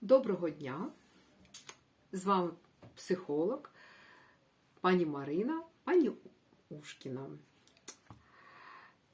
Доброго дня! З вами психолог, пані Марина, пані Ушкіна.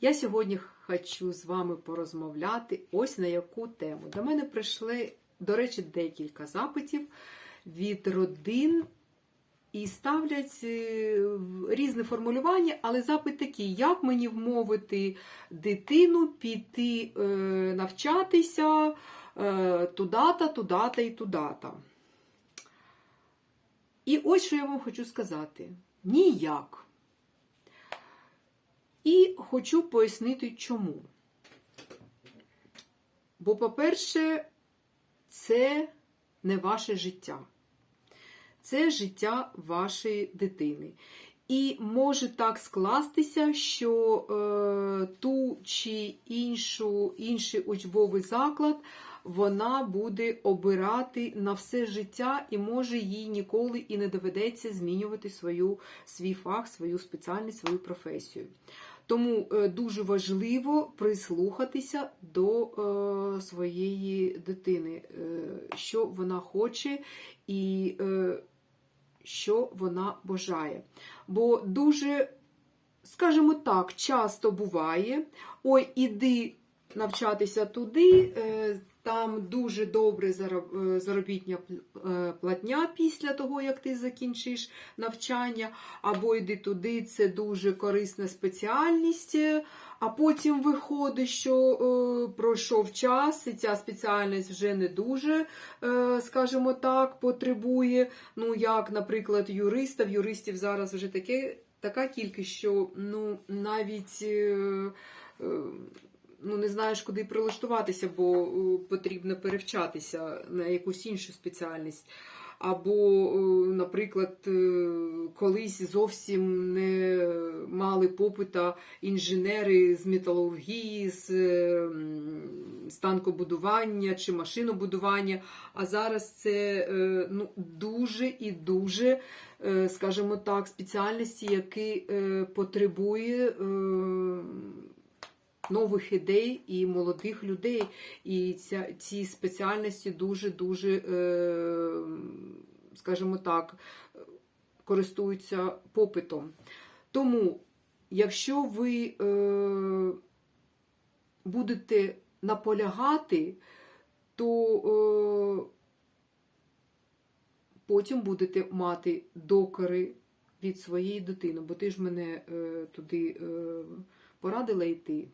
Я сьогодні хочу з вами порозмовляти ось на яку тему. До мене прийшли, до речі, декілька запитів від родин і ставлять е, різне формулювання, але запит такий: як мені вмовити дитину піти е, навчатися е, туди-та, туди-та і туди-та. І ось що я вам хочу сказати: ніяк. І хочу пояснити чому. Бо, по-перше, це не ваше життя. Це життя вашої дитини. І може так скластися, що е, ту чи іншу, інший учбовий заклад вона буде обирати на все життя, і може їй ніколи і не доведеться змінювати свою, свій фах, свою спеціальність, свою професію. Тому е, дуже важливо прислухатися до е, своєї дитини, е, що вона хоче і е, що вона бажає. Бо дуже, скажімо так, часто буває: ой, іди навчатися туди. Е, там дуже добре е, заробітня е, платня після того, як ти закінчиш навчання, або йди туди, це дуже корисна спеціальність. А потім виходить, що е, пройшов час, і ця спеціальність вже не дуже, е, скажімо так, потребує. Ну, як, наприклад, юриста. В юристів зараз вже таке, така кількість, що ну, навіть. Е, е, ну, не знаєш, куди прилаштуватися, бо е, потрібно перевчатися на якусь іншу спеціальність. Або, е, наприклад, е, колись зовсім не мали попита інженери з металургії, з станкобудування чи машинобудування. А зараз це ну, дуже і дуже, скажімо так, спеціальності, які потребує. Нових ідей і молодих людей. І ця, ці спеціальності дуже-дуже, е, скажімо так, користуються попитом. Тому, якщо ви е, будете наполягати, то е, потім будете мати докори від своєї дитини, бо ти ж мене е, туди е, порадила йти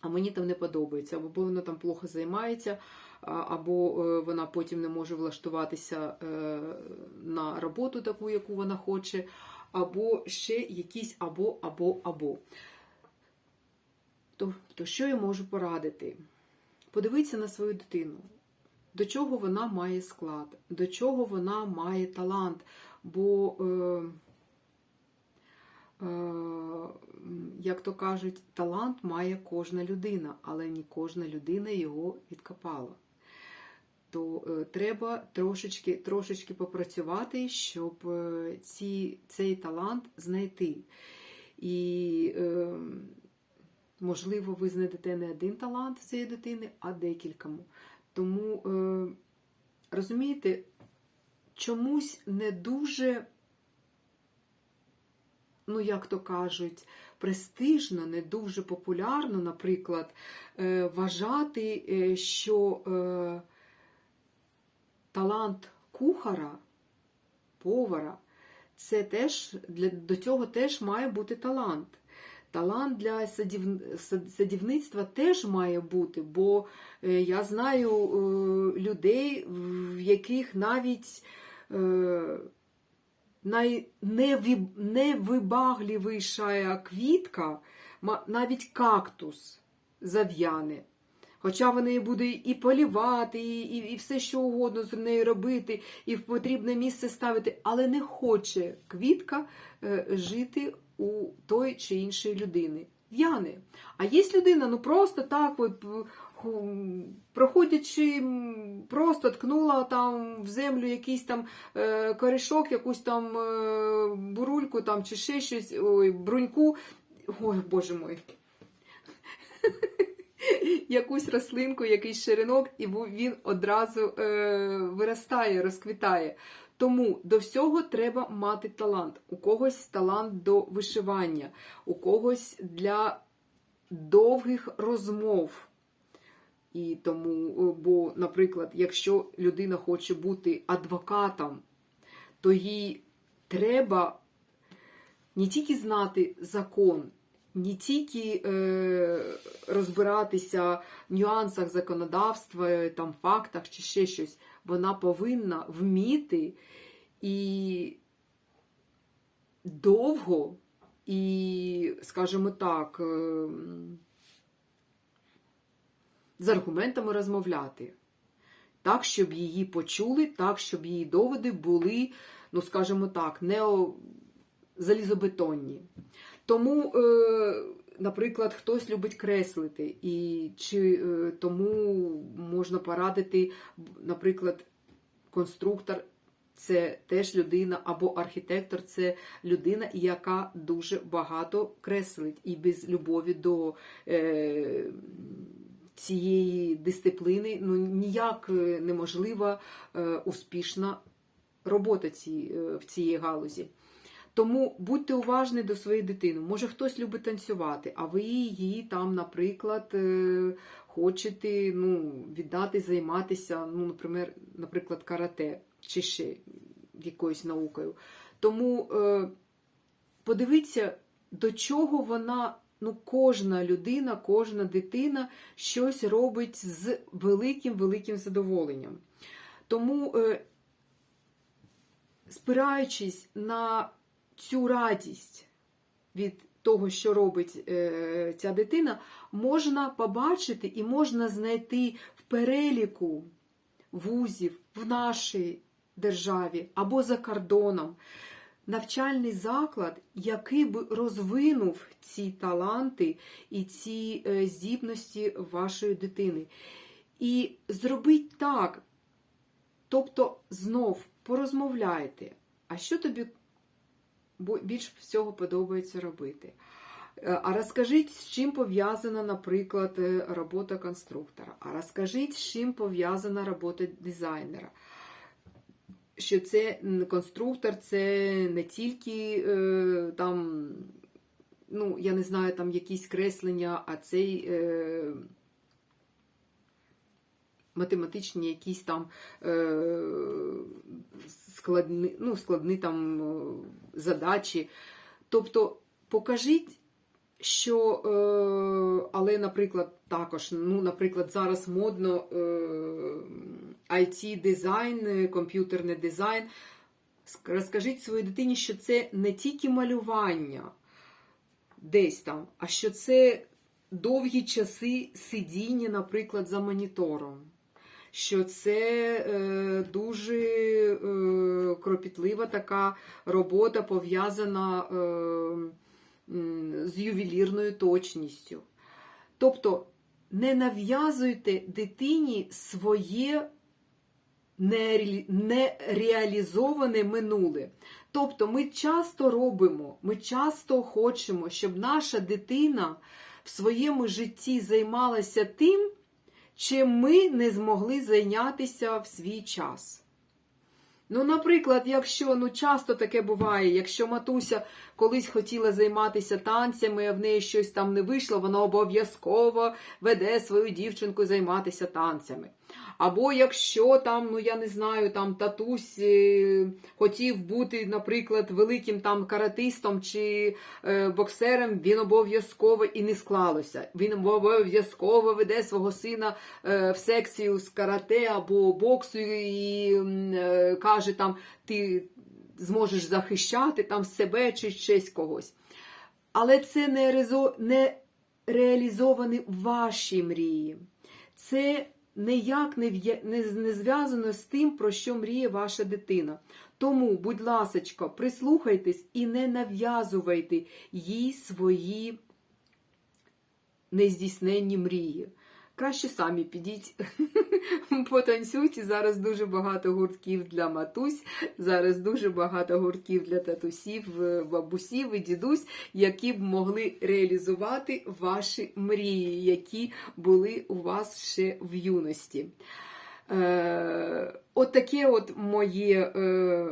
а мені там не подобається, або вона там плохо займається, або е, вона потім не може влаштуватися е, на роботу таку, яку вона хоче, або ще якісь або, або, або. То, то що я можу порадити? Подивіться на свою дитину. До чого вона має склад, до чого вона має талант. Бо, е, як то кажуть, талант має кожна людина, але не кожна людина його відкопала. То е, треба трошечки, трошечки попрацювати, щоб е, ці, цей талант знайти. І, е, можливо, ви знайдете не один талант цієї дитини, а декількому. Тому, е, розумієте, чомусь не дуже, ну, як то кажуть, престижно, не дуже популярно, наприклад, е, вважати, е, що е, талант кухара, повара, це теж для, до цього теж має бути талант. Талант для садів, садівництва теж має бути, бо я знаю людей, в яких навіть найневибагливіша квітка, навіть кактус зав'яне. Хоча вони будуть і полівати, і, і, і все що угодно з нею робити, і в потрібне місце ставити, але не хоче квітка е, жити у той чи іншої людини. В'яне. А є людина, ну просто так, от, проходячи, просто ткнула там в землю якийсь там е, корішок, якусь там е, бурульку там, чи ще щось, ой, бруньку. Ой, боже мой. якусь рослинку, якийсь ширинок, і він одразу е, виростає, розквітає. Тому до всього треба мати талант. У когось талант до вишивання, у когось для довгих розмов. І тому, е, бо, наприклад, якщо людина хоче бути адвокатом, то їй треба не тільки знати закон, не тільки е, розбиратися в нюансах законодавства, е, там, фактах чи ще щось. Вона повинна вміти і довго, і, скажімо так, е, з аргументами розмовляти. Так, щоб її почули, так, щоб її доводи були, ну, скажімо так, не залізобетонні. Тому, е, наприклад, хтось любить креслити, і чи е, тому можна порадити, наприклад, конструктор це теж людина, або архітектор це людина, яка дуже багато креслить, і без любові до е, цієї дисциплини ну, ніяк е, неможлива е, успішна робота ці, е, в цій галузі. Тому будьте уважні до своєї дитини. Може, хтось любить танцювати, а ви її там, наприклад, хочете ну, віддати займатися, ну, наприклад, карате чи ще якоюсь наукою. Тому подивіться, до чого вона, ну, кожна людина, кожна дитина щось робить з великим-великим задоволенням. Тому, е, спираючись на цю радість від того, що робить е, ця дитина, можна побачити і можна знайти в переліку вузів в нашій державі або за кордоном навчальний заклад, який би розвинув ці таланти і ці е, здібності вашої дитини. І зробіть так, тобто знов порозмовляйте, а що тобі більш всього подобається робити. Е, А розкажіть, з чим пов'язана, наприклад, е, робота конструктора. А розкажіть, з чим пов'язана робота дизайнера. Що це конструктор, це не тільки е, там, ну, я не знаю, там якісь креслення, а цей е, математичні якісь там е, складні, ну, складні там е, задачі. Тобто покажіть, що, е, але, наприклад, також, ну, наприклад, зараз модно е, IT-дизайн, е, комп'ютерний дизайн. Розкажіть своїй дитині, що це не тільки малювання десь там, а що це довгі часи сидіння, наприклад, за монітором. Що це е, дуже е, кропітлива така робота пов'язана е, з ювелірною точністю. Тобто не нав'язуйте дитині своє нереалізоване минуле. Тобто ми часто робимо, ми часто хочемо, щоб наша дитина в своєму житті займалася тим, чим ми не змогли зайнятися в свій час. Ну, наприклад, якщо ну часто таке буває, якщо матуся колись хотіла займатися танцями, а в неї щось там не вийшло, вона обов'язково веде свою дівчинку займатися танцями. Або якщо там, ну я не знаю, там татусь е, хотів бути, наприклад, великим там каратистом чи е, боксером, він обов'язково і не склалося. Він обов'язково веде свого сина е, в секцію з карате або боксу і каже там, ти зможеш захищати там себе чи щось когось. Але це не реалізовані ваші мрії. Це ніяк не, не, не зв'язано з тим, про що мріє ваша дитина. Тому, будь ласочка, прислухайтесь і не нав'язувайте їй свої нездійсненні мрії. Краще самі підіть, потанцюйте. Зараз дуже багато гуртків для матусь, зараз дуже багато гуртків для татусів, е, бабусів і дідусь, які б могли реалізувати ваші мрії, які були у вас ще в юності. Е, от таке от моє. Е,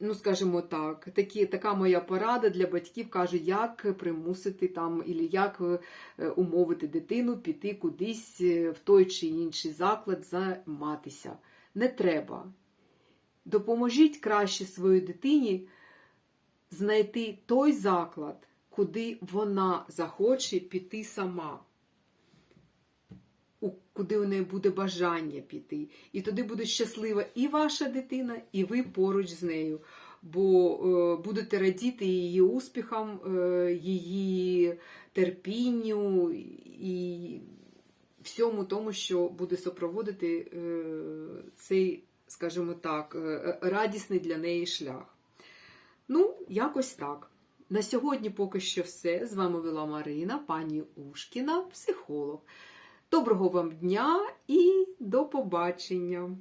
Ну, скажімо так, такі, така моя порада для батьків каже, як примусити там, і як е, умовити дитину піти кудись е, в той чи інший заклад займатися. Не треба. Допоможіть краще своїй дитині знайти той заклад, куди вона захоче піти сама. Куди у неї буде бажання піти. І тоді буде щаслива і ваша дитина, і ви поруч з нею. Бо е, будете радіти її успіхам, е, її терпінню і всьому тому, що буде супроводити е, цей, скажімо так, радісний для неї шлях. Ну, якось так. На сьогодні поки що все. З вами була Марина, пані Ушкіна, психолог. Доброго вам дня і до побачення!